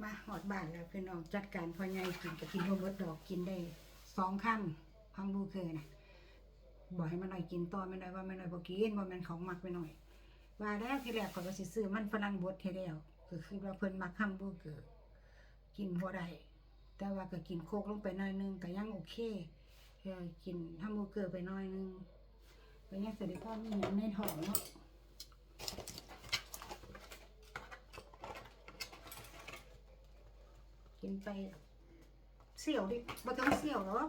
มาหอดบ้านแล้วพี่น้องจัดการพ่อใหญ่กินก็กินบ่เบิดดอกกินได้สองคำพังบูเคยนะบอกให้มาหน่อยกินต่อไม่ได้ว่าไม่น้อยบ่กินบ่แม่นของมักไปหน่อย ว่าแล้วทีแรกก็ว่าสิซื้อมันฝรั่งบดให้แล้วก็คือว่าเพิ่นมักฮัมบูเกอร์กินบ่ได้แต่ว่าก็กินโคกลงไปหน่อยนึงก็ยังโอเคกินฮัมบูเกอร์ไปหน่อยนึงก็ยังสิได้พอมีหยังในท้องเนาะินไปเสี่ยวดิบ่ต้องเสี่ยวหรอก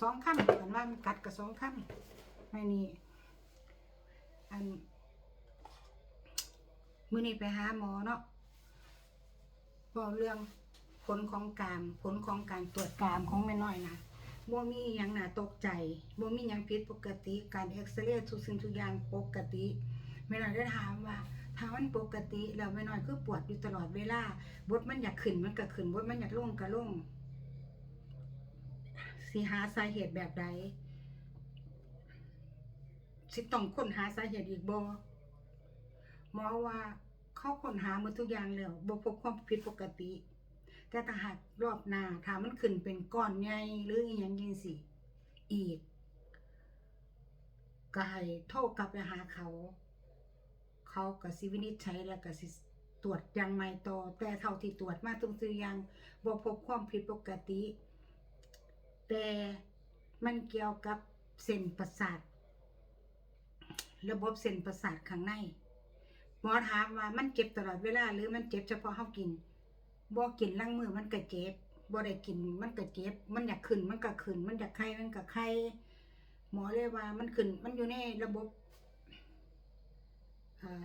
สองคำกันว่ามันกัดกับสองคำไม่นี่อันมื้อนี้ไปหาหมอเนาะบอกเรื่องผลของการผลของการตรวจกามของแม่น้อยนะบ่มียังหนาตกใจบ่มียังผิดปกติการเอ็กซเรย์ทุกสิ่งทุกอย่างปกติ แม่น้อยได้ถามว่าถ้ามันปกติแล้วแม่น้อยคือปวดอยู่ตลอดเวลาบทมันอยากขึ้นมันก็ขึ้นบทมันอยากลงก็ลงสิหาสาเหตุแบบใดสิต้องค้นหาสาเหตุอีกบ่หมอว่าเขาค้นหาหมดทุกอย่างแล้วบ่พบความผิดปกติ แต่ถ้าหากรอบหน้าถ้ามันขึ้นเป็นก้อนใหญ่หรืออีหยังจังซี่อีกก็ให้โทรกลับไปหาเขา เขาก็สิวินิจฉัยแล้วก็สิตรวจยังไม่ต่อแต่เท่าที่ตรวจมาทุกสิ่อย่างบ่พบความผิดปกติ แต่มันเกี่ยวกับเส้นประสาท ระบบเส้นประสาทข้างในหมอถามว่ามันเจ็บตลอดเวลา หรือมันเจ็บเฉพาะเฮากินบ่กินล้างมือมันก็เจ็บบ่ได้กินมันก็เจ็บ มันอยากขึ้นมันก็ขึ้น มันอยากไข้มันก็ไข้หมอเลยว่ามันขึ้นมันอยู่ในระบบ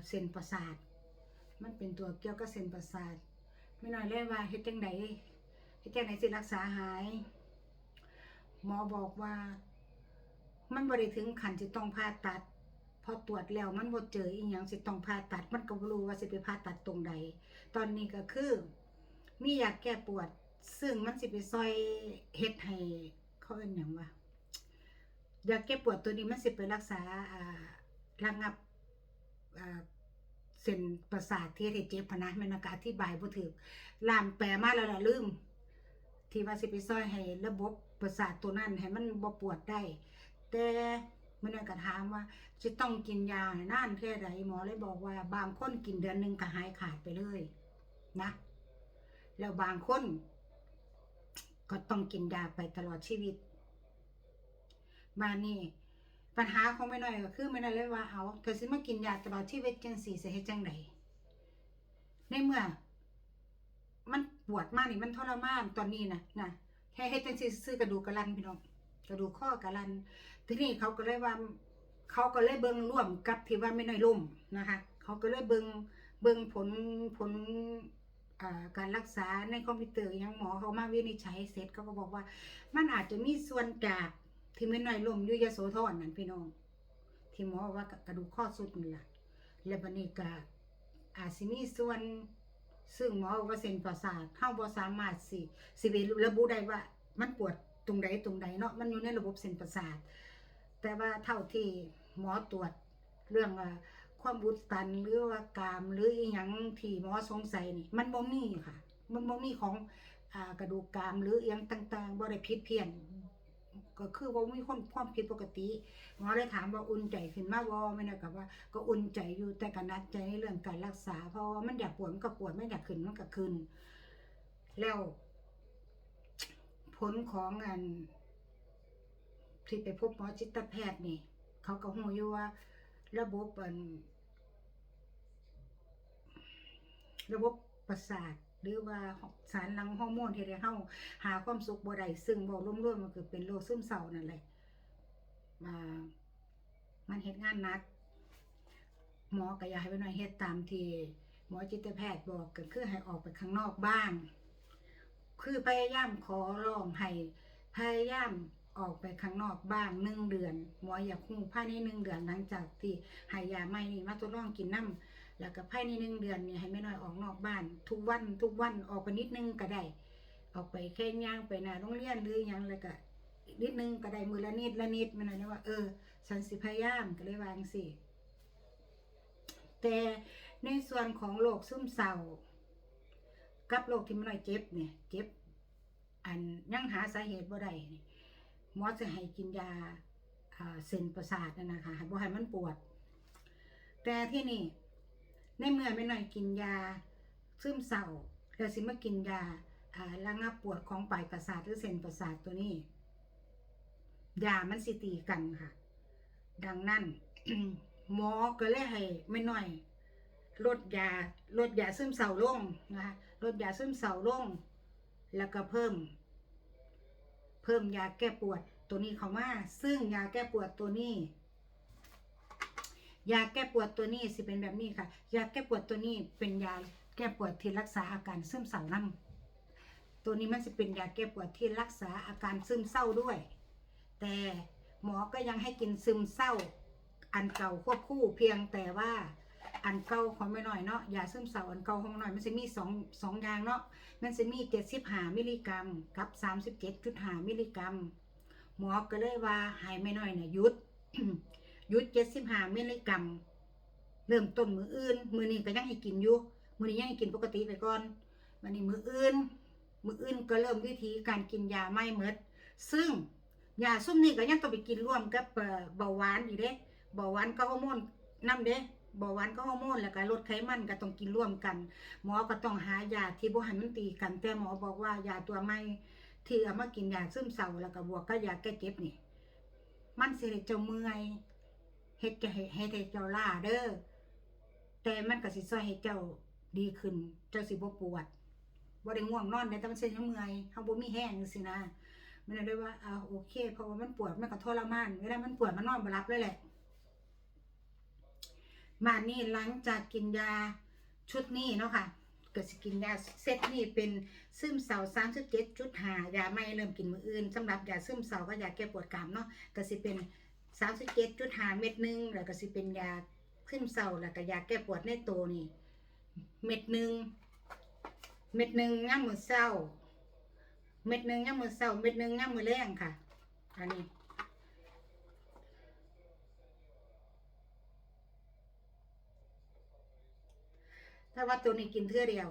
เส้นประสาท มันเป็นตัวเกี่ยวกับเส้นประสาทไม่น้อยเลยว่าเฮ็ดจังไดเฮ็ดจังไดสิรักษาหาย หมอบอกว่า มันบ่ได้ถึงขั้นสิต้องผ่าตัด พอตรวจแล้วมันบ่เจออีหยังสิต้องผ่าตัด มันก็บ่รู้ว่าสิไปผ่าตัดตรงใด ตอนนี้ก็คือ มียาแก้ปวด ซึ่งมันสิไปซอยเฮ็ดให้เขาเอิ้นหยังวะยาแก้ปวดตัวนี้มันสิไปรักษาอ่าระงับ เส้นประสาทที่เฮ็ดให้เจ็บพนะม่นก็อธิบายบ่ถูกล่ามแปลมาแล้วล่ะลืม ที่ว่าสิไปซอยให้ระบบประสาทตัวนั้นให้มันบ่ปวดได้ แต่มันก็ถามว่าจะต้องกินยาหนานแค่ใดหมอเลยบอกว่า บางคนกินเดือนหนึงก็หายขาดไปเลยนะ แล้วบางคน ก็ต้องกินยาไปตลอดชีวิตมานี่ ปัญหาของแม่น้อยก็คือแม่น้อยเลยว่าเอาเธอสิมากินยาตลอดชีวิตจังสี่สิเฮ็ดจังไดในเมื่อ มันปวดมากนี่มันทรมานตอนนี้นะนะแค่เฮ็ดจังสี่ซื้อกระดูกกระลันพี่น้องกระดูกข้อกระลันทีนี้เขาก็เลยว่า เขาก็เลยเบิ่งร่วมกับที่ว่าไม่น้อยล่มนะคะ เขาก็เลยเบิ่งเบิ่งผลผลการรักษาในคอมพิวเตอร์อยังหมอเขามาวินิจฉัยเสร็จเขาก็บอกว่า มันอาจจะมีส่วนจาก ที่ไม่น้อยลมอยู่ยโสธรนั่นพี่น้อง ที่หมอว่ากระดูกข้อสุดนี่ล่ะแล้วบัดนี้ก็อาจสิมีส่วน ซึ่งหมอว่าเส้นประสาทเฮาบ่สามารถสิสิไประบุได้ว่ามันปวดตรงใดตรงใดเนาะมันอยู่ในระบบเส้นประสาท แต่ว่าเท่าที่หมอตรวจเรื่องว่าความอุดตันหรือว่ากามหรืออีหยังที่หมอสงสัยนี่มันบ่มีค่ะ มันบ่มีของอกระดูกกามหรืออีหยังต่างๆบ่ได้ผิดเพี้ยน ก็คือว่ามีคนความผิดปกติหมอเลยถามว่าอุ่นใจขึ้นมาบ่ไม่นะกับว่าก็อุ่นใจอยู่แต่ก็นักใจในเรื่องการรักษา เพราะว่ามันอยากปวดมันก็ปวดไม่อยากขึ้นมันก็ขึ้น แล้ว ผลของอันที่ไปพบหมอจิตแพทย์นี่ เขาก็หูอยู่ว่า ระบบอันระบบประสาท หรือว่าสารหลังฮอร์โมนที่ได้เฮาหาความสุขบ่ได้ซึ่งบ่ร่วมๆมันคือเป็นโรคซึมเศร้านั่นแหละมามันเฮ็ดงานหนัก หมอก็อยากให้ไปหน่อยเฮ็ดตามที่หมอจิตแพทย์บอกก็คือให้ออกไปข้างนอกบ้านคือพยายามขอร้องให้พยายามออกไปข้างนอกบ้างหนึ่งเดือน หมออยากคูภาในหนึ่งเดือนหลังจากที่ห้ยาไม่นี่มาทดลองกินน้ำ แล้วก็ภายในหนึ่งเดือนเนี่ยให้แม่น้อยออกนอกบ้าน ทุกวันทุกวันออกไปนิดนึงก็ได้ออกไปแค่ย่างไปน้าโรงเรียนหรือยังแล้วก็อีนิดนึงก็ได้มือละนิดละนิดแม่น้อยเลยว่าเออฉันสิพยายามก็เลยวางสิแต่ในส่วนของโรคซึมเศร้ากับโรคที่แมันน้อยเจ็บเนี่ยเจ็บอันยังหาสาเหตุบ่ได้หมอจะให้กินยาเส้นประสาทนั่นนะคะให้บ่ให้มันปวด แต่ที่นี่ ในเมื่อไม่น้อยกินยาซึมเศร้าแล้วสิมากินยาระงับปวดของปลายประสาทหรือเส้นประสาทตัวนี้ ยามันสิตีกันค่ะ ดังนั้นหมอก็เลยให้ไม่น้อยลดยาลดยาซึมเศร้าลงนะคะลดยาซึมเศร้าลง แล้วก็เพิ่ม เพิ่มยาแก้ปวดตัวนี้เข้ามา ซึ่งยาแก้ปวดตัวนี้ ยาแก้ปวดตัวนี้สิเป็นแบบนี้ค่ะ ยาแก้ปวดตัวนี้เป็นยาแก้ปวดที่รักษาอาการซึมเศร้านํตัวนี้มันจะเป็นยาแก้ปวดที่รักษาอาการซึมเศร้าด้วย แต่หมอก็ยังให้กินซึมเศร้า อันเก่าควบคู่เพียงแต่ว่าอันเก่าของไม่หน้อยเนาะยาซึมเศร้าอันเก่าของไม่น้อยมันจะมีสองสองอย่างเนาะมันจะมีเจ็ดสิบห้ามิลลิกรัม กับสามสิบเจ็ดจุดห้ามิลลิกรัม หมอก็เลยว่าหายไม่น้อยเนี่ยหยุด ยุดเจ็ดสิบห้ามิลลิกรัม เริ่มต้นมืออื่น มือนี้ก็ยังให้กินอยู่ มือนี้ยังให้กินปกติไปก่อนวันนี้มืออื่น มืออื่นก็เริ่มวิธีการกินยาไม่เมดซึ่งยาซุ่มนี้ก็ยังต้องไปกินร่วมกับเบาหวานอีกเด้เบาหวานก็ฮอร์โมนนํเด้เบาหวานก็ฮอร์โมนแล้วก็ลดไขมันก็ต้องกินร่วมกัน หมอก็ต้องหายาที่บ่ให้มันตีกัน แต่หมอบอกว่ายาตัวใหม่ที่เอามากินยาซึมเศร้าแล้วก็บวกกับยาแก้เจ็บนี่ มันสิให้เจ้าเมื่อย เฮ็ดจะให้ให้เจ้าล้าเด้อแต่มันก็สิช่วยให้เจ้าดีขึ้น เจ้าสิบ่ปวดบ่ได้ง่วงนอนได้แต่มันสิยังเมื่อยเฮาบ่มีแห้งจังซี่นะมันเลยว่าอ่าโอเคเพราะว่ามันปวดมันก็ทรมานเวลามันปวดมันนอนบ่หลับเลยแหละมานี่หลังจากกินยาชุดนี้เนาะค่ะก็สิกินยาเซตนี้เป็นซึมเศร้า37.5ยาไม่เริ่มกินมื้ออื่นสำหรับยาซึมเศร้าก็ยาแก้ปวดกรามเนาะก็สิเป็น 37.5เจ็ดจุดห้าเม็ดหนึ่งแล้วก็สิเป็นยาซึมเศร้าแล้วก็ยาแก้ปวดในตัวนี่ เม็ดหนึ่งเม็ดหนึ่งย่ามมือเช้า เม็ดหนึ่งย่ามมือเช้า เม็ดหนึ่งย่ามมือแลงค่ะ อันนี้ถ้าว่าตัวนี้กินเทื่อเดียว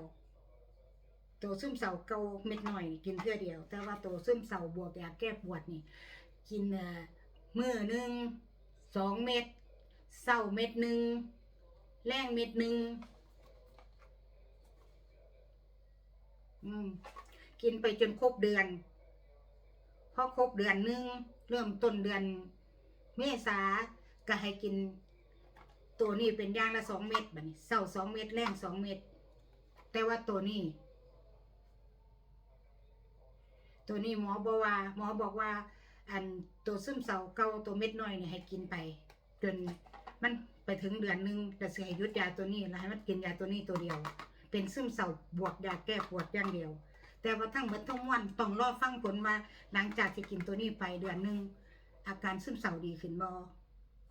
ตัวซึมเศร้าเกาเม็ดหน่อยกินเทื่อเดียว แต่ว่าตัวซึมเศร้าบวกยาแก้ปวดนี่ กินเอ่อ มือหนึ่งสองเม็ดเศร้าเม็ดหนึ่งแรงเม็ดหนึ่งกินไปจนครบเดือน พอครบเดือนหนึ่งเริ่มต้นเดือนเมษาก็ให้กิน ตัวนี้เป็นย่างละสองเม็ดแบัดนี้เศร้าสองเม็ดแรงสองเม็ดแต่ว่าตัวนี้ ตัวนี้หมอบอกว่า หมอบอกว่า อันตัวซึมเศร้าเก่าตัวเม็ดน้อยเนี่ยให้กินไปจนมันไปถึงเดือนหนึงแต่เสิให้หยุดยาตัวนี้แล้วให้มันกินยาตัวนี้ตัวเดียว เป็นซึมเศร้าบวกยาแก้ปวดอย่างเดียว แต่ว่าทั้งหมดทั้งมวลต้องรอฟังผลว่าหลังจากที่กินตัวนี้ไปเดือนหนึงอาการซึมเศร้าดีขึ้นบ่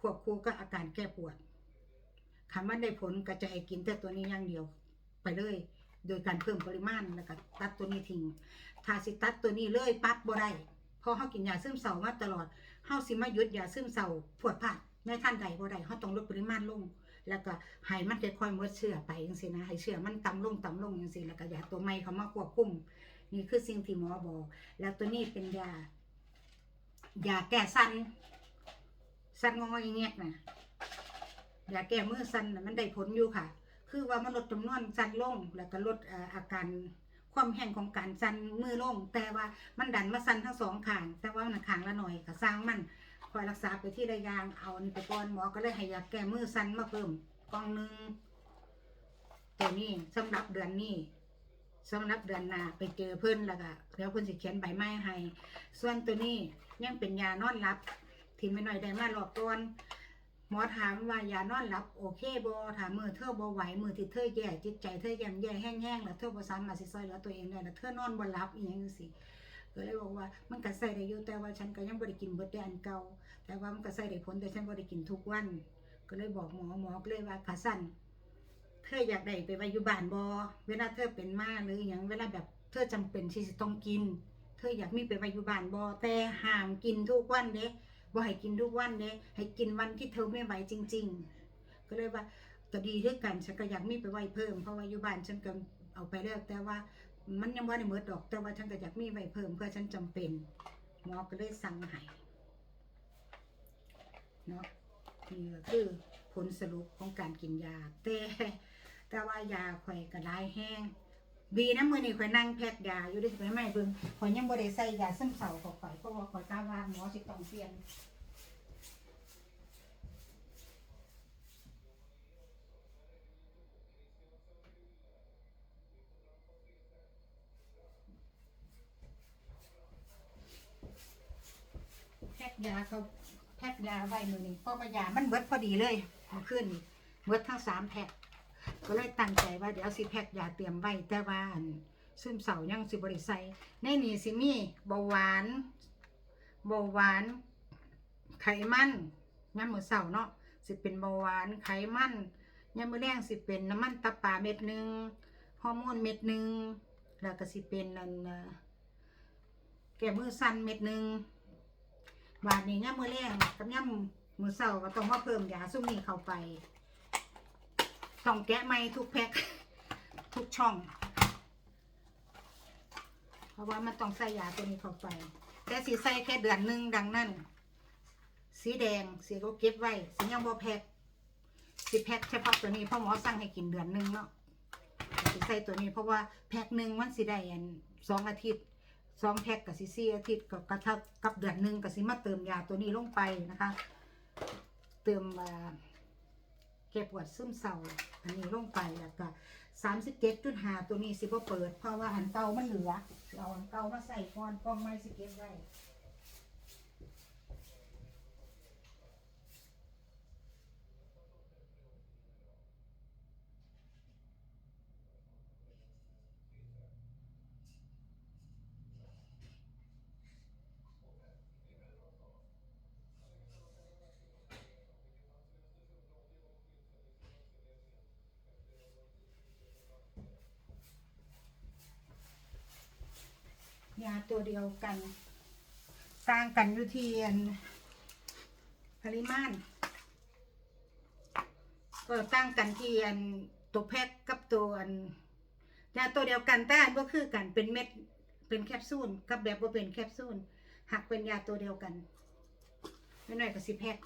ควบคู่กับอาการแก้ปวดคำว่าได้ผลก็จะให้กินแต่ตัวนี้อย่างเดียวไปเลย โดยการเพิ่มปริมาณแล้วก็ตัดตัวนี้ทิ้งถ้าสิตัดตัวนี้เลยปั๊บบ่ได้ เพราะเฮากินยาซึมเศร้ามาตลอดเฮาสิมาหยุดยาซึมเศร้าปวดพลาดในท่านใดบ่ได้เฮาต้องลดปริมาณลง แล้วก็ให้มันค่อยๆหมดเชื้อไปจังซี่นะให้เชื้อมันต่ำลงต่ำลงจังซี่แล้วก็ยาตัวใหม่เขามาควบคุมนี่คือสิ่งที่หมอบอก แล้วตัวนี้เป็นยายาแก้สันสันงอยเงี้ยนะยาแก้มือสันมันได้ผลอยู่ค่ะ คือว่ามันลดจำนวนสันลงแล้วก็ลดอาการ ความแห้งของการสั่นมือลง แต่ว่ามันดันมาสั่นทั้งสองขาง แต่ว่ามันขางละหน่อยก็สร้างมันคอยรักษาไปที่ระยางเอาอันนี้ไปก่อนหมอก็เลยให้ยาแก้มือสั่นมาเพิ่มกล่องหนึงตัวนี้สำหรับเดือนนี้สำหรับเดือนหน้าไปเจอเพิ่นแล้วก็เดี๋ยวเพิ่นสิเขียนใบไม้ให้ ส่วนตัวนี้ยังเป็นยานอนหลับที่ไม่น้อยได้มารอบก่อน หมอถามว่ายานอนหลับโอเคบ่ถามมือเธอบ่ไหวมือที่เธอแย่จิตใจเธอแย่แย่แห้งๆแล้วเธอบ่สามารถสิซอยเหลือตัวเองได้แล้วเธอนอนบ่หลับอีหยังจังซี่ก็เลยบอกว่ามันก็ใส่ได้อยู่แต่ว่าฉันก็ยังบ่ได้กินเบิดได้อันเก่าแต่ว่ามันก็ใส่ได้ผลแต่ฉันบ่ได้กินทุกวัน ก็เลยบอกหมอหมอก็เลยว่าขาสั่นเธออยากได้ไปไว้อยู่บ้านบ่เวลาเธอเป็นมากหรือหยังเวลาแบบเธอจำเป็นที่จะต้องกิน เธออยากมีไปไว้อยู่บ้านบ่แต่ห้ามกินทุกวันเด้ บ่ให้กินทุกวันเด้ให้กินวันที่เธอไม่ไหวจริง ๆ ก็เลยว่าก็ดีด้วยกันฉันก็อยากมีไปไวเพิ่มเพราะว่าอยู่บ้านฉันก็เอาไปแล้วแต่ว่ามันยังบ่ได้หมดดอก แต่ว่าฉันก็อยากมีไวเพิ่มเพื่อฉันจำเป็นหมอก็เลยสั่งให้เนาะนี่ก็คือผลสรุปของการกินยาแต่แต่ว่ายาข่อยก็หลายแห้ง ดีนะมื้อนี้ข่อยนั่งแพ็คยาอยู่ได้ข่อยไม่เบิ่งข่อยยังบ่ได้ใส่ยาซึมเศร้าเข้าไปเพราะว่าข่อยกล้าว่าหมอสิต้องเปลี่ยนแพ็กยาเขาแพ็กยาไว้มือนี้เพราะว่ายามันเบิดพอดีเลยเมาขึ้นนี่เบิดทั้งสามแพ็ก ก็เลยตั้งใจว่าเดี๋ยวสิแพ็กยาเตรียมไว้แต่ว่าซึมเศร้ายังสิบริใส่ในนี้สิมีเบาหวานเบาหวาน ไขมันยามมือเช้าเนาะสิเป็นเบาหวานไขมันยามมือแรงสิเป็นน้ำมันตับปลาเม็ดหนึ่งฮอร์โมนเม็ดหนึ่งแล้วก็สิเป็นอันเอ่อแก้มือสั่นเม็ดหนึ่งบาดนี้ย่ามมือแรงกับย่ามมือเศร้าก็ต้องมาเพิ่มยาซุ่มนี้เข้าไป ต้องแกะไม่ทุกแพ็คทุกช่อง เพราะว่ามันต้องใส่ยาตัวนี้เข้าไป แต่สีใส่แค่เดือนหนึ่งดังนั้น สีแดงสีก็เก็บไว้ สียังบ่แพ็คสีแพ็คเฉพาะตัวนี้พราะหมอสั่งให้กินเดือนหนึ่งเนาะสีใส่ตัวนี้เพราะว่าแพ็คหนึ่งมันสีได้อันสองอาทิตย์สองแพ็กกับซิซี่อาทิตย์กับกระทับกับเดือนหนึ่งกับซิมาเติมยาตัวนี้ลงไปนะคะ เติมอ่า แก้ปวดซึมเศร้าอันนี้ลงไปแล้วก็สามสิบเจ็ดจุดห้าตัวนี้สิบ่เปิด เพราะว่าอันเก่ามันเหลือ เราอันเก่ามาใส่ก่อนกล้องไม่สิเก็บไว้ ตัวเดียวกันต่างกันอยู่ที่อันปริมาณก็ต่างกันที่อันตัวแพ็กกับตัวอันยาตัวเดียวกันแต่อันก็คือกันเป็นเม็ดเป็นแคปซูลกับแบบว่าเป็นแคปซูลหักเป็นยาตัวเดียวกันไม่น้อยก็สิแพ็ก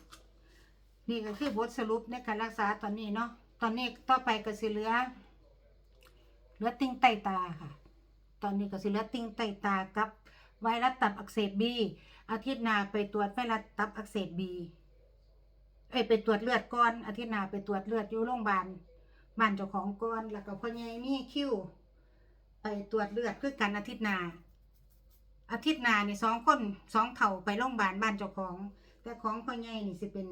นี่ก็คือบทสรุปในการรักษาตอนนี้เนาะตอนนี้ต่อไปก็สิเหลือเหลือติ่งไตตาค่ะ ตอนนี้ก็สิเหลือติ่งไตตากับไวรัสตับอักเสบบีอาทิตย์หน้าไปตรวจไวรัสตับอักเสบบีเอ้ยไปตรวจเลือดก่อนอาทิตย์หน้าไปตรวจเลือดอยู่โรงพยาบาลบ้านเจ้าของก่อนแล้วก็พ่อใหญ่มีคิวไปตรวจเลือดคือกันอาทิตย์หน้าอาทิตย์หน้านี่สองคนสองเถ่าไปโรงพยาบาลบ้านเจ้าของ แต่ของพ่อใหญ่นี่สิเป็น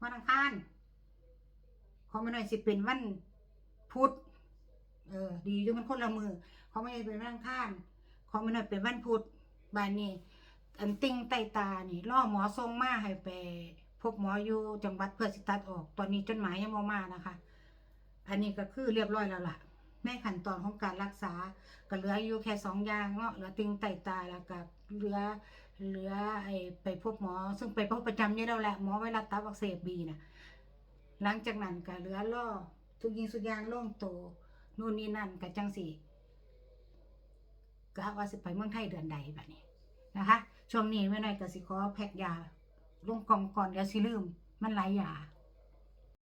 วันอังคารของมันหน่อยสิเป็นวันพุธเออดีอยู่มันคนละมือ ของไม่ใช่เป็นวันอังคารของมันน่ะเป็นวันพุธบานนี้อันติ่งไตตานี่ล่อหมอทรงมาให้ไปพบหมออยู่จังหวัดเพื่อสิตัดออก ตอนนี้จดหมายยังบ่มานะคะ อันนี้ก็คือเรียบร้อยแล้วล่ะในขั้นตอนของการรักษา ก็เหลืออยู่แค่สองอย่างเนาะเหลือติ่งไตตาแล้วก็เหลือเหลือไอ้ไปพบหมอ ซึ่งไปพบประจำอยู่แล้วแหละหมอไวรัสตับอักเสบบีนะหลังจากนั้นก็เหลือล่อทุกยิงสุกอย่างโล่งโตนู่นนี่นั่นก็จังสี่ ก็ว่าสิไปเมืองไทยเดือนใดแบบนี้นะคะ ช่วงนี้ไม่น้อยก็สิขอแพ็กยาลงกล่องก่อนเดี๋ยวสิลืมมันหลายยา